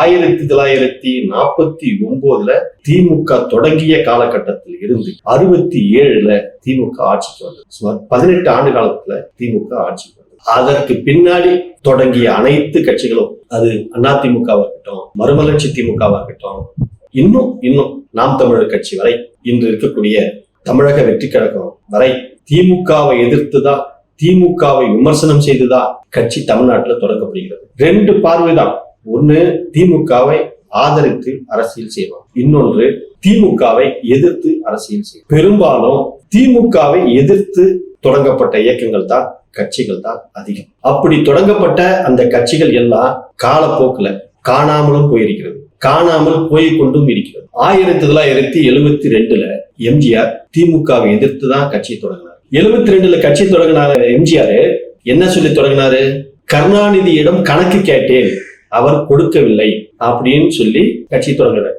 ஆயிரத்தி தொள்ளாயிரத்தி நாற்பத்தி ஒன்பதுல திமுக தொடங்கிய காலகட்டத்தில் இருந்து அறுபத்தி ஏழுல திமுக ஆட்சிக்கு வந்தது. சுமார் பதினெட்டு ஆண்டு காலத்துல திமுக ஆட்சிக்கு வந்தது. அதற்கு பின்னாடி தொடங்கிய அனைத்து கட்சிகளும் அது அதிமுகவா இருக்கட்டும் மறுமலர்ச்சி திமுகவா இருக்கட்டும் இன்னும் இன்னும் நாம் தமிழர் கட்சி வரை இன்று இருக்கக்கூடிய தமிழக வெற்றி கழகம் வரை திமுகவை எதிர்த்துதான் திமுகவை விமர்சனம் செய்துதான் கட்சி தமிழ்நாட்டுல தொடங்கப்படுகிறது. ரெண்டு பார்வைதான். ஒண்ணு திமுகவை ஆதரித்து அரசியல் செய்வோம் இன்னொன்று திமுகவை எதிர்த்து அரசியல் செய்யும் பெரும்பாலும் திமுகவை எதிர்த்து தொடங்கப்பட்ட இயக்கங்கள் தான் கட்சிகள் தான் அதிகம். அப்படி தொடங்கப்பட்ட அந்த கட்சிகள் எல்லாம் காலப்போக்குல காணாமலும் போயிருக்கிறது. காணாமல் போய் கொண்டும் இருக்கிறது. ஆயிரத்தி தொள்ளாயிரத்தி எழுபத்தி ரெண்டுல எம்ஜிஆர் திமுகவை எதிர்த்து தான் கட்சி தொடங்கினார். எழுபத்தி ரெண்டுல கட்சி தொடங்கினார் எம்ஜிஆர். என்ன சொல்லி தொடங்கினாரு? கருணாநிதியிடம் கணக்கு கேட்டேன். அவர் கொடுக்கவில்லை அப்படின்னு சொல்லி கட்சி தொடங்கினார்